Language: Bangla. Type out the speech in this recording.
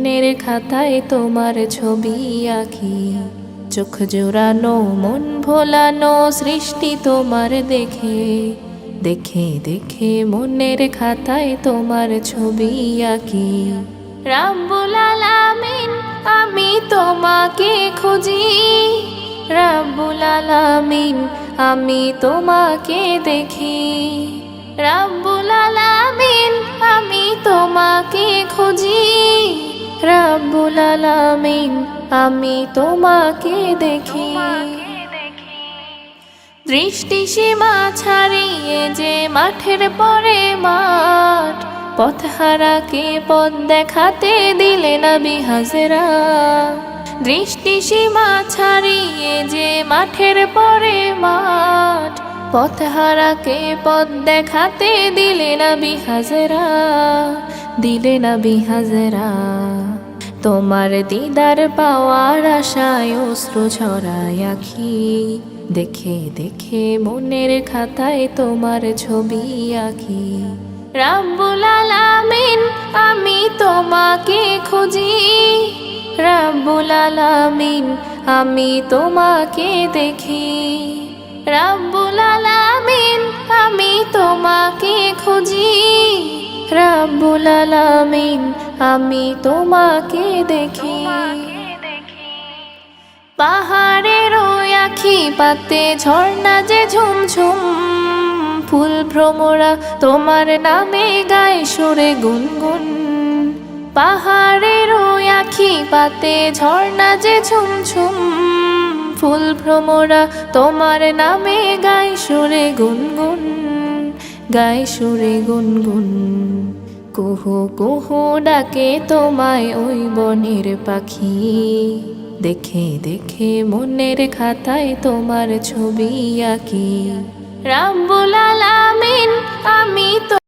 মনের খাতায় তোমার ছবি আঁকি। চোখ জোড়ানো, মন ভোলানো, সৃষ্টি তোমার দেখে। দেখে দেখে মনের খাতায় তোমার ছবি আঁকি। রাব্বুল আমিন আমি তোমাকে খুঁজি। রাব্বুল আলামিন, আমি তোমাকে দেখি। রাব্বুল আলামিন, আমি তোমাকে খুঁজি। রাব্বুল আলামিন, আমি তোমাকে দেখি। দৃষ্টি সীমা ছাড়িয়ে যে মাঠের পরে মাঠ, পথহারাকে পথ দেখাতে দিলে না বিহাজেরা দৃষ্টি সীমা ছাড়িয়ে যে মাঠের পরে মাঠ, পথহারাকে পথ দেখাতে দিলে না বিহাজেরা দিলে না বিহাজেরা তোমার দিদার পাওয়ার আশায় অশ্রু ছড়ায় আখি। দেখে দেখে মনের খাতায় তোমার ছবি আঁকি রাব্বুল আলামিন, আমি তোমাকে খুঁজি। রাব্বুল আলামিন, আমি তোমাকে দেখি। রাব্বুল আলামিন, আমি তোমাকে খুঁজি। রাব্বুল আলামিন আমি তোমাকে দেখি। পাহাড়ের ওই আখি পাতে ঝর্ণা যে ঝুমঝুম, ফুল ভ্রমরা তোমার নামে গায়ে সুরে গুনগুন। পাহাড়ের আখি পাতে ঝর্ণা যে ঝুমঝুম, ফুল ভ্রমরা তোমার নামে গায়ে সুরে গুনগুন, গায়ে সুরে গুনগুন। কুহু কুহু ডাকে তোমায় ওই বনের পাখি। দেখে দেখে মনের খাতায় তোমার ছবি আঁকি। রাম আমি তো